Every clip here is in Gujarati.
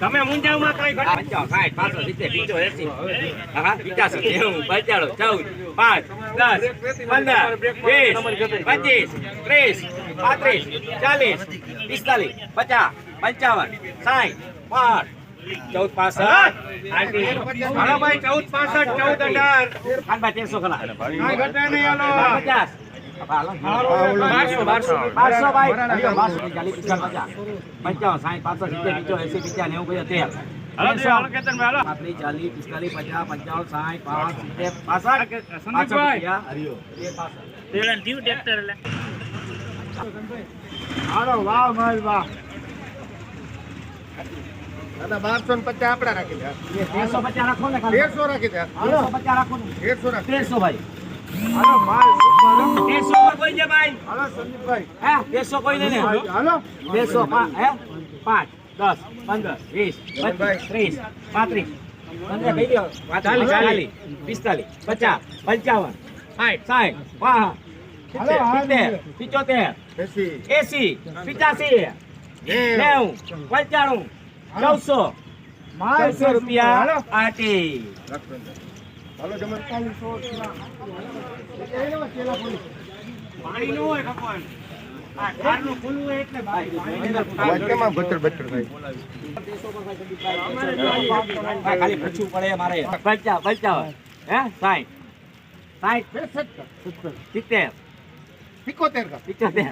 તમે મુંજાવમાં કઈ ઘટ પંચાવન સાઠ પાંચસો સિત્તેર પંચો એસી હા પિચાસી નેવું પંચાણું ચૌદ પાંચ દસ પંદર વીસ પચીસ ત્રીસ પાંત્રીસ ચાલીસ પિસ્તાલીસ પચાસ પંચાવન સાઠ પાંચ ચૌદ પાસઠ. ભાઈ ચૌદ પાસઠ ચૌદ અઢાર. પચાસ. પંચાવન સિત્તેર એસી નેવું તેર પાંત્રીસ ચાલીસ પિસ્તાલીસ પચાસ પાંચ સિત્તેર પાસઠ રૂપિયા વાહ બારસો ને પચાસ આપડા રાખી દે. તેરસો પચાસ રાખો ને. તેરસો રાખી દે. તેરસો પચાસ રાખો તેરસો તેરસો ભાઈ માલ. તેરસો છે ભાઈ હાલો સંદીપભાઈ હે બેસો કોઈ નહીં હાલો. બેસો પાંચ હે? પાંચ દસ પંદર વીસ પચીસ ત્રીસ પાંત્રીસ. પંદર કહી દો ચાલીસ ચાલીસ. પિસ્તાલીસ પચાસ પંચાવન સાઠ. સાઠ હાલ સિત્તેર પિચોતેર એસી. પિચાસી નેવું. પંચાણું ચૌદસો ચૌદસો રૂપિયા આટી. હાલો જમણ પાણી નો હોય ભગવાન આ ધારનું ખુલ્લું હોય એટલે ભાઈ કેમાં બચર બચર થાય ભાઈ, ખાલી પૂછવું પડે મારે પંચા પંચાવન હે સાઠ સાઠ સિત્તેર સિકોતેર કા પિચોતેર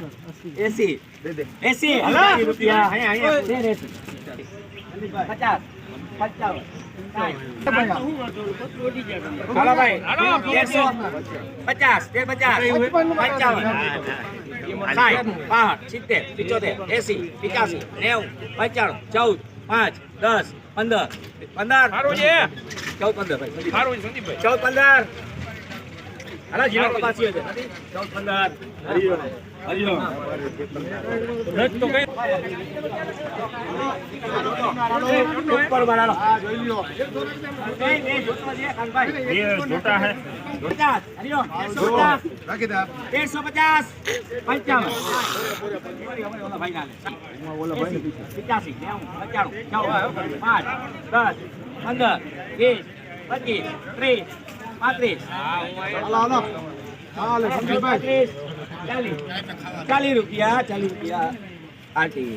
એસી દે દે એસી હાલો. રૂપિયા અહીંયા, અહીંયા. તેર એસી પચાસ પંચાવન હાલો ભાઈ તેરસો પચાસ તેર પચાસ પંચાવન સાઠ સિત્તેર પિચોતેર એસી પિચાસી નેવું પંચાણું ચૌદ પાંચ દસ પંદર પંદર ચૌદ પંદર ભાઈ. ચૌદ પંદર. હાલો જીવા કપાસી છે. નથી? ચૌદ પંદર હરિયો. હરિયો. રજ તો કઈ ઉપર જોતા હે. પચાસ હરિયો તેરસો પચાસ રાખી દે તેરસો પચાસ પંચાવન ભાઈ ના લે પિચાસી નેવું પંચાણું ચૌદ પાંચ દસ પંદર વીસ પચીસ ત્રીસ પાંત્રીસ. હાલો હાલો. હાલો ચાલીસ. ચાલીસ રૂપિયા ચાલીસ રૂપિયા. આટી